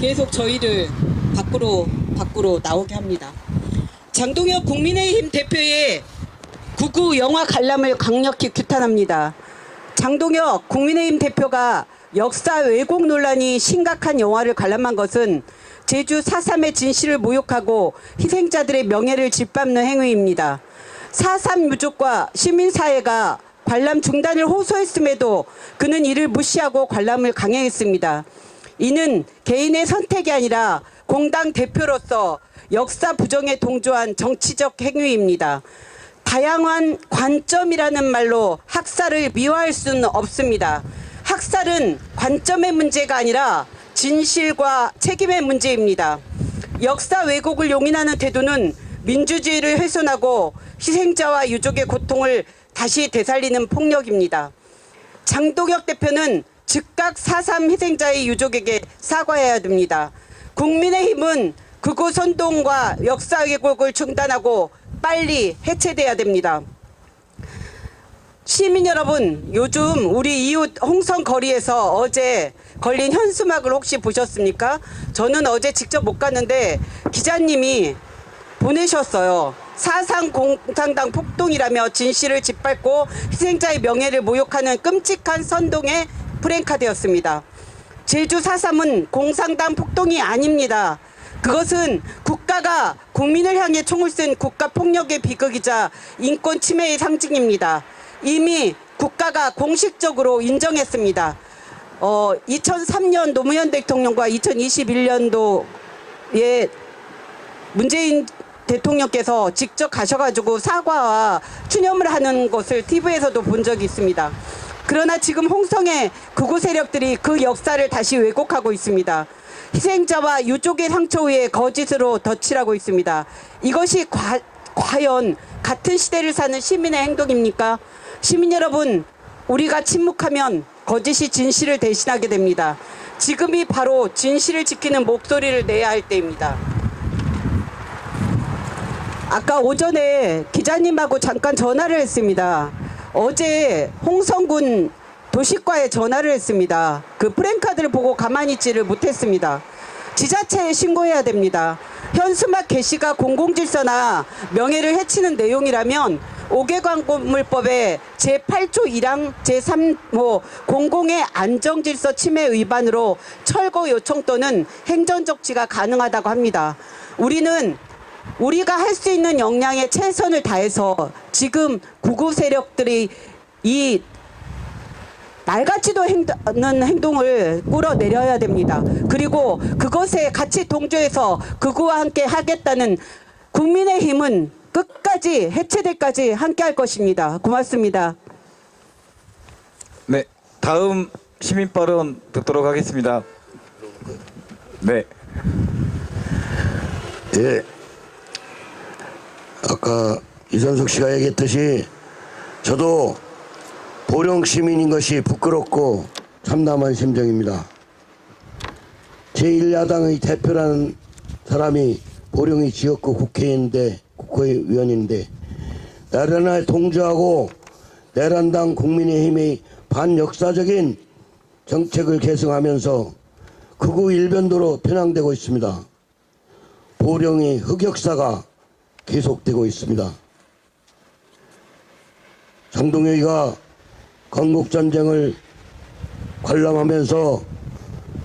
계속 저희를 밖으로 밖으로 나오게 합니다. 장동혁 국민의힘 대표의 구구 영화 관람을 강력히 규탄합니다. 장동혁 국민의힘 대표가 역사 왜곡 논란이 심각한 영화를 관람한 것은 제주 4.3의 진실을 모욕하고 희생자들의 명예를 짓밟는 행위입니다. 4.3 유족과 시민사회가 관람 중단을 호소했음에도 그는 이를 무시하고 관람을 강행했습니다. 이는 개인의 선택이 아니라 공당 대표로서 역사 부정에 동조한 정치적 행위입니다. 다양한 관점이라는 말로 학살을 미화할 수는 없습니다. 학살은 관점의 문제가 아니라 진실과 책임의 문제입니다. 역사 왜곡을 용인하는 태도는 민주주의를 훼손하고 희생자와 유족의 고통을 다시 되살리는 폭력입니다. 장동혁 대표는 즉각 4.3 희생자의 유족에게 사과해야 됩니다. 국민의힘은 극우 선동과 역사 왜곡을 중단하고 빨리 해체돼야 됩니다. 시민 여러분, 요즘 우리 이웃 홍성 거리에서 어제 걸린 현수막을 혹시 보셨습니까? 저는 어제 직접 못 갔는데 기자님이 보내셨어요. 사상 공산당 폭동이라며 진실을 짓밟고 희생자의 명예를 모욕하는 끔찍한 선동의 프랭카드였습니다. 제주 4.3은 공산당 폭동이 아닙니다. 그것은 국가가 국민을 향해 총을 쏜 국가 폭력의 비극이자 인권 침해의 상징입니다. 이미 국가가 공식적으로 인정했습니다. 어, 2003년 노무현 대통령과 2021년도에 문재인 대통령께서 직접 가셔가지고 사과와 추념을 하는 것을 TV에서도 본 적이 있습니다. 그러나 지금 홍성의 극우 세력들이 그 역사를 다시 왜곡하고 있습니다. 희생자와 유족의 상처 위에 거짓으로 덧칠하고 있습니다. 이것이 과, 과연 같은 시대를 사는 시민의 행동입니까? 시민 여러분, 우리가 침묵하면 거짓이 진실을 대신하게 됩니다. 지금이 바로 진실을 지키는 목소리를 내야 할 때입니다. 아까 오전에 기자님하고 잠깐 전화를 했습니다. 어제 홍성군 도시과에 전화를 했습니다. 그 프랭카드를 보고 가만히 있지를 못했습니다. 지자체에 신고해야 됩니다. 현수막 게시가 공공질서나 명예를 해치는 내용이라면 5개 광고물법의 제8조 1항 제3호 공공의 안정질서 침해 위반으로 철거 요청 또는 행정적지가 가능하다고 합니다. 우리는 우리가 할 수 있는 역량의 최선을 다해서 지금 구구 세력들이 이 날같이도 행하는 행동을 끌어내려야 됩니다. 그리고 그것에 같이 동조해서 극우와 함께 하겠다는 국민의 힘은 끝까지 해체될까지 함께 할 것입니다. 고맙습니다. 네, 다음 시민 발언 듣도록 하겠습니다. 네, 예. 아까 이선숙 씨가 얘기했듯이 저도 보령 시민인 것이 부끄럽고 참담한 심정입니다. 제1야당의 대표라는 사람이 보령의 지역구 국회의원인데 국회의원인데 내란에 동조하고 내란당 국민의힘의 반역사적인 정책을 계승하면서 극우 일변도로 편향되고 있습니다. 보령의 흑역사가 계속되고 있습니다. 장동혁이가 건국전쟁을 관람하면서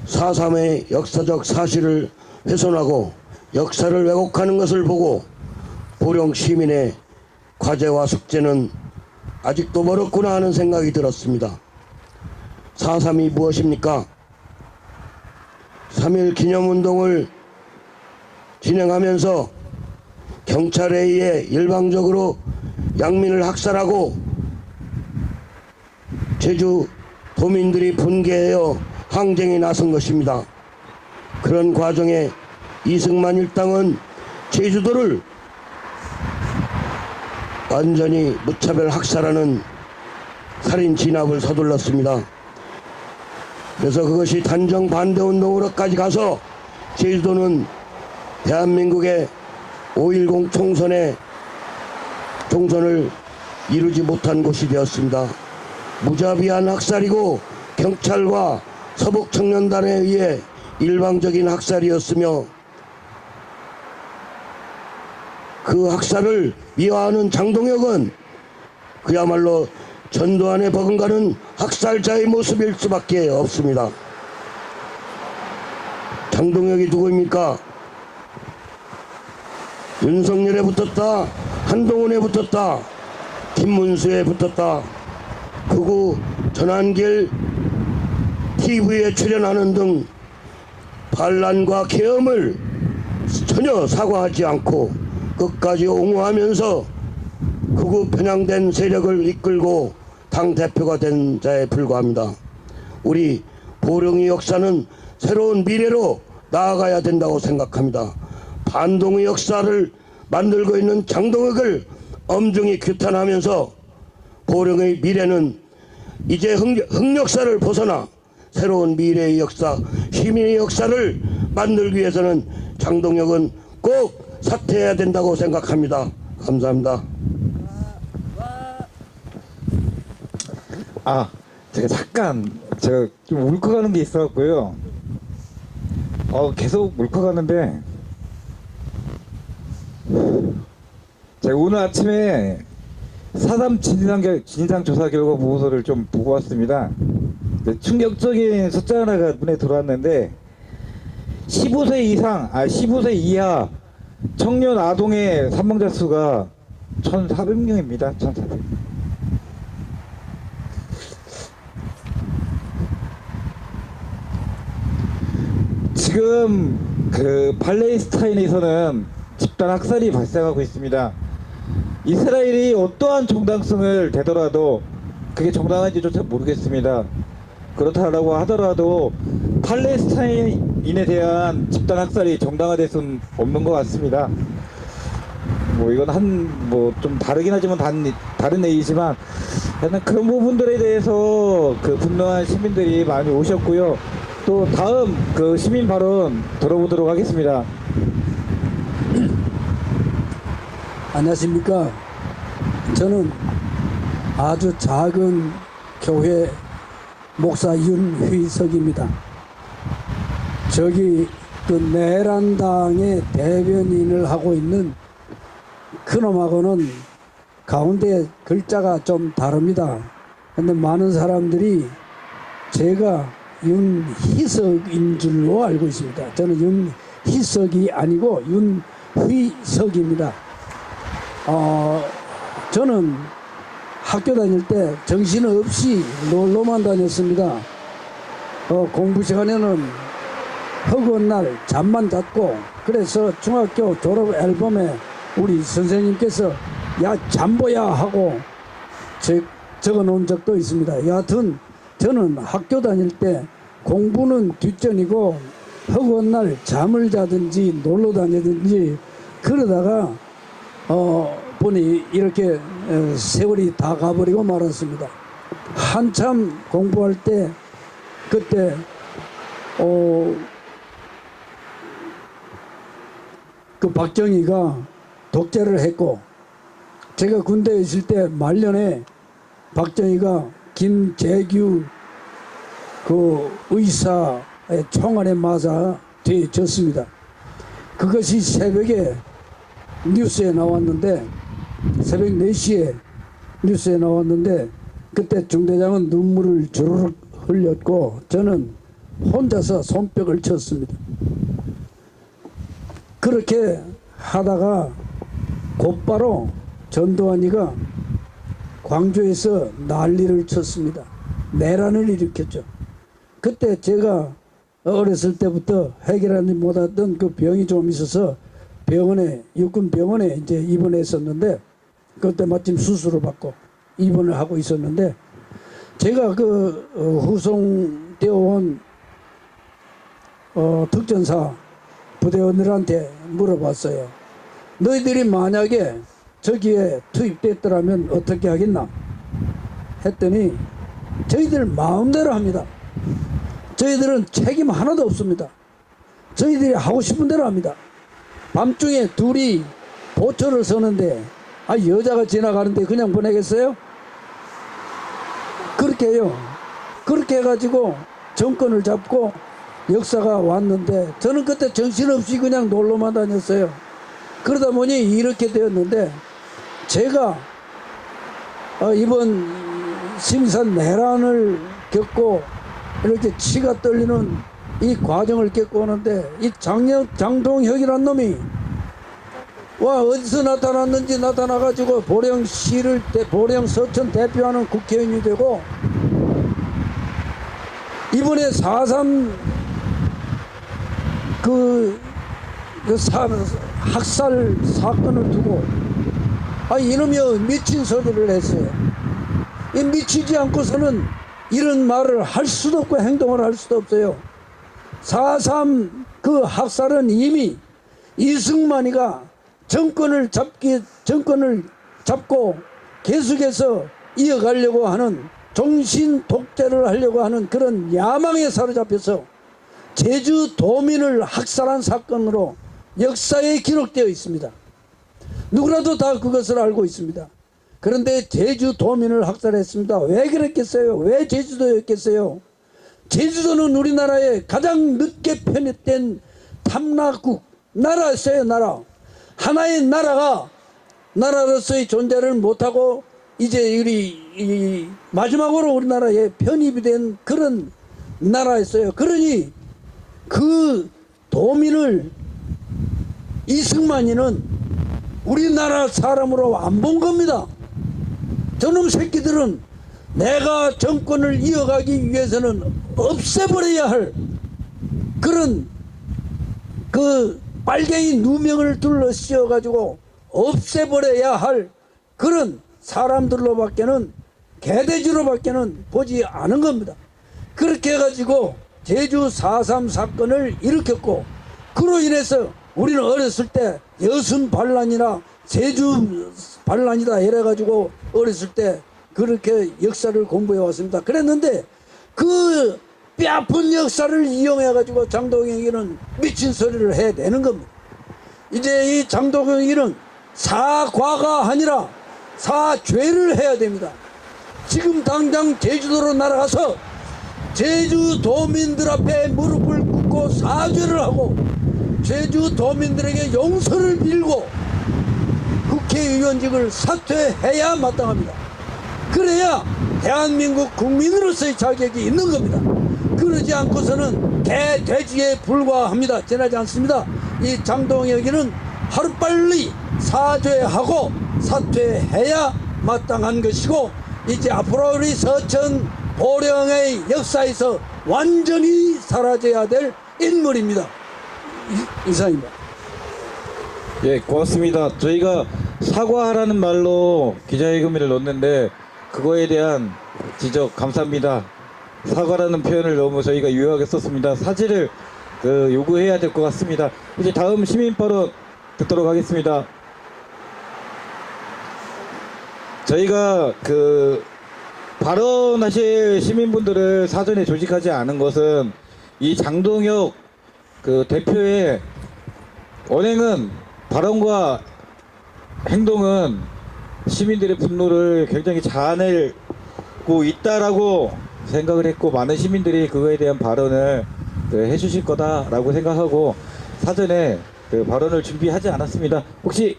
4.3의 역사적 사실을 훼손하고 역사를 왜곡하는 것을 보고 보령 시민의 과제와 숙제는 아직도 멀었구나 하는 생각이 들었습니다. 4.3이 무엇입니까? 3.1 기념운동을 진행하면서 경찰에 의해 일방적으로 양민을 학살하고 제주 도민들이 분개하여 항쟁에 나선 것입니다. 그런 과정에 이승만 일당은 제주도를 완전히 무차별 학살하는 살인 진압을 서둘렀습니다. 그래서 그것이 단정 반대 운동으로까지 가서 제주도는 대한민국의 5.10 총선에 총선을 이루지 못한 곳이 되었습니다. 무자비한 학살이고 경찰과 서북 청년단에 의해 일방적인 학살이었으며 그 학살을 미화하는 장동혁은 그야말로 전두환에 버금가는 학살자의 모습일 수밖에 없습니다. 장동혁이 누구입니까? 윤석열에 붙었다, 한동훈에 붙었다, 김문수에 붙었다, 극우 전환길 TV에 출연하는 등 반란과 계엄을 전혀 사과하지 않고 끝까지 옹호하면서 극우 편향된 세력을 이끌고 당 대표가 된 자에 불과합니다. 우리 보령의 역사는 새로운 미래로 나아가야 된다고 생각합니다. 반동의 역사를 만들고 있는 장동혁을 엄중히 규탄하면서 보령의 미래는 이제 흑, 흑역사를 벗어나 새로운 미래의 역사, 시민의 역사를 만들기 위해서는 장동혁은 꼭 사퇴해야 된다고 생각합니다. 감사합니다. 아, 제가 잠깐 제가 좀 울컥하는 게 있어갖고요. 어, 계속 울컥하는데 제가 오늘 아침에 사담 진상, 결- 진상 조사 결과 보고서를 좀 보고 왔습니다. 충격적인 숫자 하나가 눈에 들어왔는데 15세 이상, 아 15세 이하 청년 아동의 사망자 수가 1,400명입니다. 1,400명. 지금 그 팔레스타인에서는 집단 학살이 발생하고 있습니다. 이스라엘이 어떠한 정당성을 대더라도 그게 정당한지조차 모르겠습니다. 그렇다라고 하더라도 팔레스타인에 대한 집단 학살이 정당화될 수는 없는 것 같습니다. 뭐 이건 한 뭐 좀 다르긴 하지만 단, 다른 얘기지만 약간 그런 부분들에 대해서 그 분노한 시민들이 많이 오셨고요. 또 다음 그 시민 발언 들어보도록 하겠습니다. 안녕하십니까. 저는 아주 작은 교회 목사 윤휘석입니다. 저기 그 내란당의 대변인을 하고 있는 그놈하고는 가운데 글자가 좀 다릅니다. 근데 많은 사람들이 제가 윤희석인 줄로 알고 있습니다. 저는 윤희석이 아니고 윤휘석입니다. 어, 저는 학교 다닐 때 정신 없이 놀러만 다녔습니다. 어, 공부 시간에는 허구한 날 잠만 잤고 그래서 중학교 졸업 앨범에 우리 선생님께서 야 잠보야 하고 적, 적어 놓은 적도 있습니다. 여하튼 저는 학교 다닐 때 공부는 뒷전이고 허구한 날 잠을 자든지 놀러 다니든지 그러다가 어, 보니 이렇게 어, 세월이 다 가버리고 말았습니다. 한참 공부할 때 그때 어, 그 박정희가 독재를 했고 제가 군대에 있을 때 말년에 박정희가 김재규 그 의사의 총알에 맞아 뒤졌습니다. 그것이 새벽에 뉴스에 나왔는데 새벽 4시에 뉴스에 나왔는데 그때 중대장은 눈물을 주르륵 흘렸고 저는 혼자서 손뼉을 쳤습니다. 그렇게 하다가 곧바로 전두환이가 광주에서 난리를 쳤습니다. 내란을 일으켰죠. 그때 제가 어렸을 때부터 해결하지 못했던 그 병이 좀 있어서 병원에 육군 병원에 이제 입원했었는데 그때 마침 수술을 받고 입원을 하고 있었는데 제가 그 어, 후송되어 온 어, 특전사 부대원들한테 물어봤어요. 너희들이 만약에 저기에 투입됐더라면 어떻게 하겠나? 했더니 저희들 마음대로 합니다. 저희들은 책임 하나도 없습니다. 저희들이 하고 싶은 대로 합니다. 밤중에 둘이 보초를 서는데 아 여자가 지나가는데 그냥 보내겠어요? 그렇게 해요. 그렇게 해가지고 정권을 잡고 역사가 왔는데 저는 그때 정신없이 그냥 놀러만 다녔어요. 그러다 보니 이렇게 되었는데 제가 어, 이번 심산 내란을 겪고 이렇게 치가 떨리는 이 과정을 겪고 오는데 이 장영, 장동혁이란 놈이 와 어디서 나타났는지 나타나가지고 보령시를 대, 보령 서천 대표하는 국회의원이 되고 이번에 4.3 그, 그 사, 학살 사건을 두고 아 이놈이 미친 소리를 했어요. 이 미치지 않고서는 이런 말을 할 수도 없고 행동을 할 수도 없어요. 4.3 그 학살은 이미 이승만이가 정권을 잡기 정권을 잡고 계속해서 이어가려고 하는 종신 독재를 하려고 하는 그런 야망에 사로잡혀서 제주 도민을 학살한 사건으로 역사에 기록되어 있습니다. 누구라도 다 그것을 알고 있습니다. 그런데 제주 도민을 학살했습니다. 왜 그랬겠어요? 왜 제주도였겠어요? 제주도는 우리나라의 가장 늦게 편입된 탐락국 나라였어요. 나라. 하나의 나라가 나라로서의 존재를 못하고 이제 우리 이 마지막으로 우리나라에 편입이 된 그런 나라였어요. 그러니 그 도민을 이승만이는 우리나라 사람으로 안 본 겁니다. 저놈 새끼들은 내가 정권을 이어가기 위해서는 없애버려야 할 그런 그 빨갱이 누명을 둘러 씌워 가지고 없애버려야 할 그런 사람들로밖에는 개돼지로밖에는 보지 않은 겁니다. 그렇게 해가지고 제주 4.3 사건을 일으켰고 그로 인해서 우리는 어렸을 때 여순 반란이나 제주 반란이다 이래가지고 어렸을 때 그렇게 역사를 공부해 왔습니다. 그랬는데 그 뼈아픈 역사를 이용해 가지고 장동영이는 미친 소리를 해내는 겁니다. 이제 이 장동영이는 사과가 아니라 사죄를 해야 됩니다. 지금 당장 제주도로 날아가서 제주 도민들 앞에 무릎을 꿇고 사죄를 하고 제주 도민들에게 용서를 빌고 국회의원직을 사퇴해야 마땅합니다. 그래야 대한민국 국민으로서의 자격이 있는 겁니다. 그러지 않고서는 개, 돼지에 불과합니다. 지나지 않습니다. 이 장동혁이는 하루빨리 사죄하고 사퇴해야 마땅한 것이고 이제 앞으로 우리 서천 보령의 역사에서 완전히 사라져야 될 인물입니다. 이- 이상입니다. 예, 고맙습니다. 저희가 사과하라는 말로 기자회견을 넣었는데 그거에 대한 지적 감사합니다. 사과라는 표현을 너무 저희가 유효하게 썼습니다. 사죄를 그 요구해야 될 것 같습니다. 이제 다음 시민 발언 듣도록 하겠습니다. 저희가 그 발언하실 시민분들을 사전에 조직하지 않은 것은 이 장동혁 그 대표의 언행은 발언과 행동은 시민들의 분노를 굉장히 자아내고 있다라고 생각을 했고 많은 시민들이 그거에 대한 발언을 그 해주실 거다라고 생각하고 사전에 그 발언을 준비하지 않았습니다. 혹시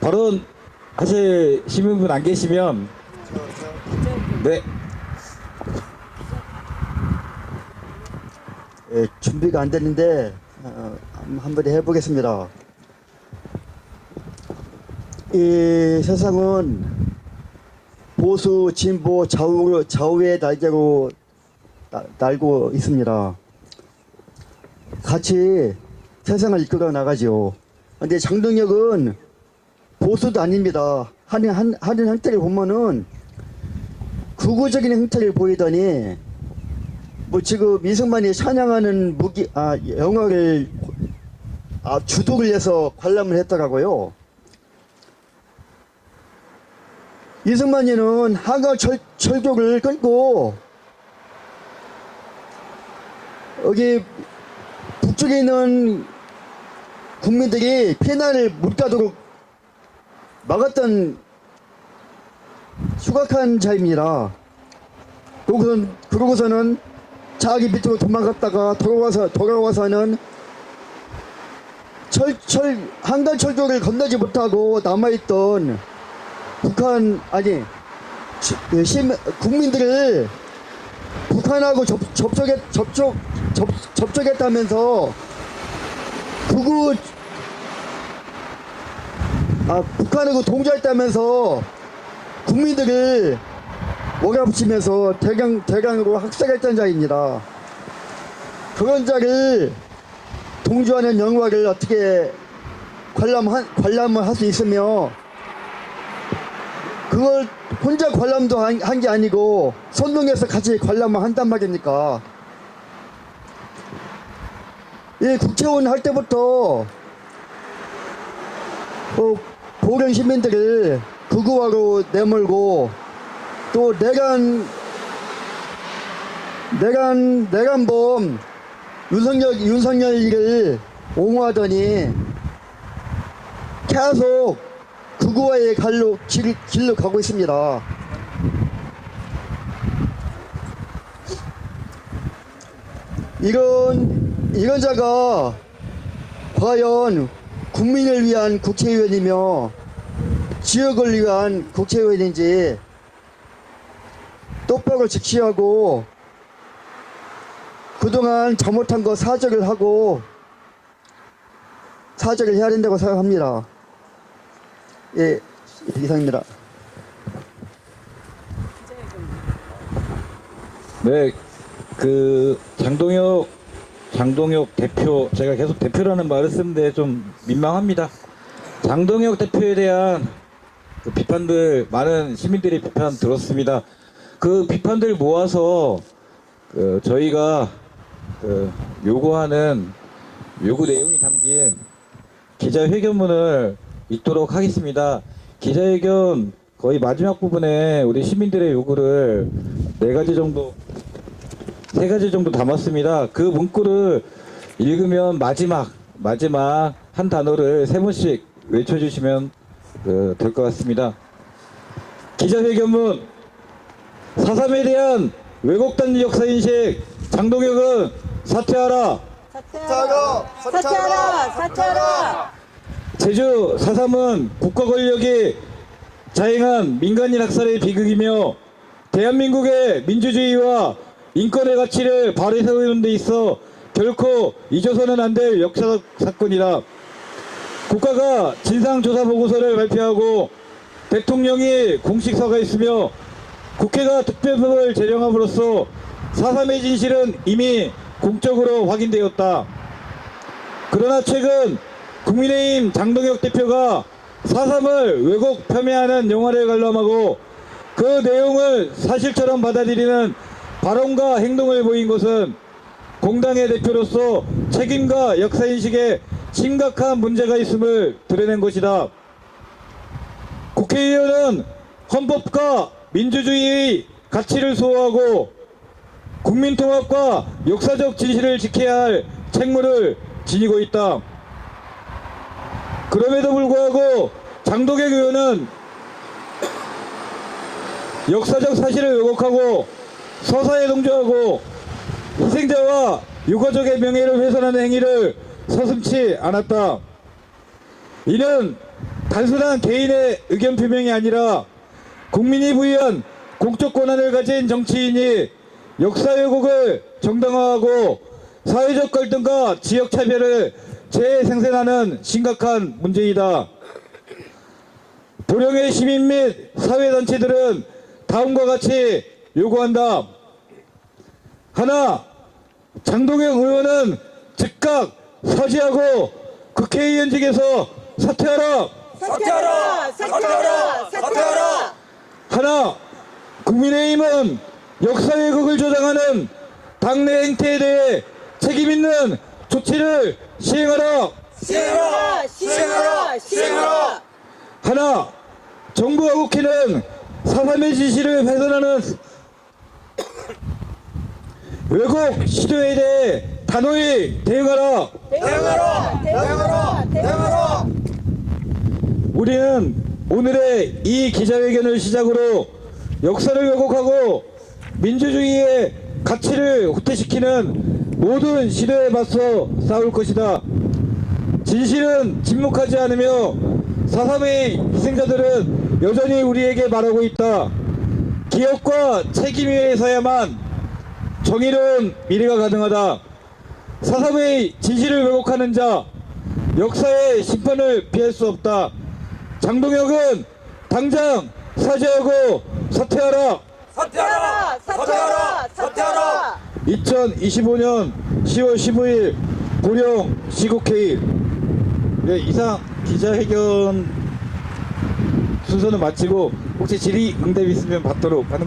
발언 하실 시민분 안 계시면 네 예, 준비가 안 됐는데 어, 한- 한번 해보겠습니다. 이 세상은 보수, 진보, 좌우, 좌우의 날개로 나- 날고 있습니다. 같이 세상을 이끌어 나가죠. 근데 장동혁은 보수도 아닙니다. 하는, 한- 하는 행태를 보면은 극우적인 행태를 보이더니 뭐 지금 이승만이 찬양하는 무기 아 영어를 아 주독을 해서 관람을 했더라고요. 이승만이는 한강 철, 철교를 끊고 여기 북쪽에 있는 국민들이 피난을 못 가도록 막았던 흉악한 자입니다. 그러고선, 그러고서는 자기 밑으로 도망갔다가 돌아와서 돌아와서는 철 철 한강 철도를 건너지 못하고 남아있던 북한 아니 시, 그 시, 국민들을 북한하고 접, 접촉했 접촉 접, 접촉했다면서 그구 아 북한하고 동조했다면서 국민들을 몰아붙이면서 대강 대강으로 학살했던 자입니다. 그런 자를 동조하는 영화를 어떻게 관람한 관람을 할 수 있으며 그걸 혼자 관람도 한 게 아니고 선동해서 같이 관람을 한단 말입니까? 이 국회의원 할 때부터 어, 보령 시민들을 극우화로 내몰고 또 내간 내간 내간범 윤석열 윤석열이를 옹호하더니 계속 극우화의 갈로 길, 길로 가고 있습니다. 이런 이런 자가 과연 국민을 위한 국회의원이며 지역을 위한 국회의원인지 똑바로 직시하고 그동안 잘못한 거 사죄를 하고 사죄를 해야 된다고 생각합니다. 예, 이상입니다. 네, 그 장동혁 장동혁 대표 제가 계속 대표라는 말을 쓰는데 좀 민망합니다. 장동혁 대표에 대한 그 비판들 많은 시민들이 비판 들었습니다. 그 비판들 모아서 그 저희가 그 요구하는 요구 내용이 담긴 기자회견문을 읽도록 하겠습니다. 기자회견 거의 마지막 부분에 우리 시민들의 요구를 네 가지 정도 세 가지 정도 담았습니다. 그 문구를 읽으면 마지막 마지막 한 단어를 세 번씩 외쳐주시면 그, 될 것 같습니다. 기자회견문 4.3에 대한 왜곡된 역사인식 장동혁은 사퇴하라 사퇴하라! 사퇴하라! 사퇴하라! 제주 4.3은 국가 권력이 자행한 민간인 학살의 비극이며 대한민국의 민주주의와 인권의 가치를 발휘 세우는 데 있어 결코 잊어서는 안 될 역사적 사건이다. 국가가 진상조사 보고서를 발표하고 대통령이 공식 사과했으며 국회가 특별법을 제정함으로써 4.3의 진실은 이미 공적으로 확인되었다. 그러나 최근 국민의힘 장동혁 대표가 4.3을 왜곡 폄훼하는 영화를 관람하고 그 내용을 사실처럼 받아들이는 발언과 행동을 보인 것은 공당의 대표로서 책임과 역사인식에 심각한 문제가 있음을 드러낸 것이다. 국회의원은 헌법과 민주주의의 가치를 수호하고 국민통합과 역사적 진실을 지켜야 할 책무를 지니고 있다. 그럼에도 불구하고 장동혁 의원은 역사적 사실을 왜곡하고 서사에 동조하고 희생자와 유가족의 명예를 훼손하는 행위를 서슴치 않았다. 이는 단순한 개인의 의견 표명이 아니라 국민이 부여한 공적 권한을 가진 정치인이 역사 왜곡을 정당화하고 사회적 갈등과 지역 차별을 재생산하는 심각한 문제이다. 보령의 시민 및 사회단체들은 다음과 같이 요구한다. 하나, 장동혁 의원은 즉각 서지하고 국회의원직에서 사퇴하라. 사퇴하라! 사퇴하라! 사퇴하라! 하나, 국민의힘은 역사 왜곡을 조장하는 당내 행태에 대해 책임 있는 조치를 시행하라. 시행하라! 시행하라! 시행하라! 하나, 정부와 국회는 사삼의 지시를 훼손하는 왜곡 시도에 대해 단호히 대응하라. 대응하라! 대응하라! 대응하라! 우리는 오늘의 이 기자회견을 시작으로 역사를 왜곡하고 민주주의의 가치를 후퇴시키는 모든 시도에 맞서 싸울 것이다. 진실은 침묵하지 않으며 4.3의 희생자들은 여전히 우리에게 말하고 있다. 기업과 책임 위에 서야만 정의로운 미래가 가능하다. 4.3의 진실을 왜곡하는 자, 역사의 심판을 피할 수 없다. 장동혁은 당장 사죄하고 사퇴하라. 사퇴하라! 사퇴하라! 사퇴하라! 2025년 10월 15일 고령 시국회의. 네, 이상 기자회견 순서는 마치고 혹시 질의 응답 있으면 받도록 하는 것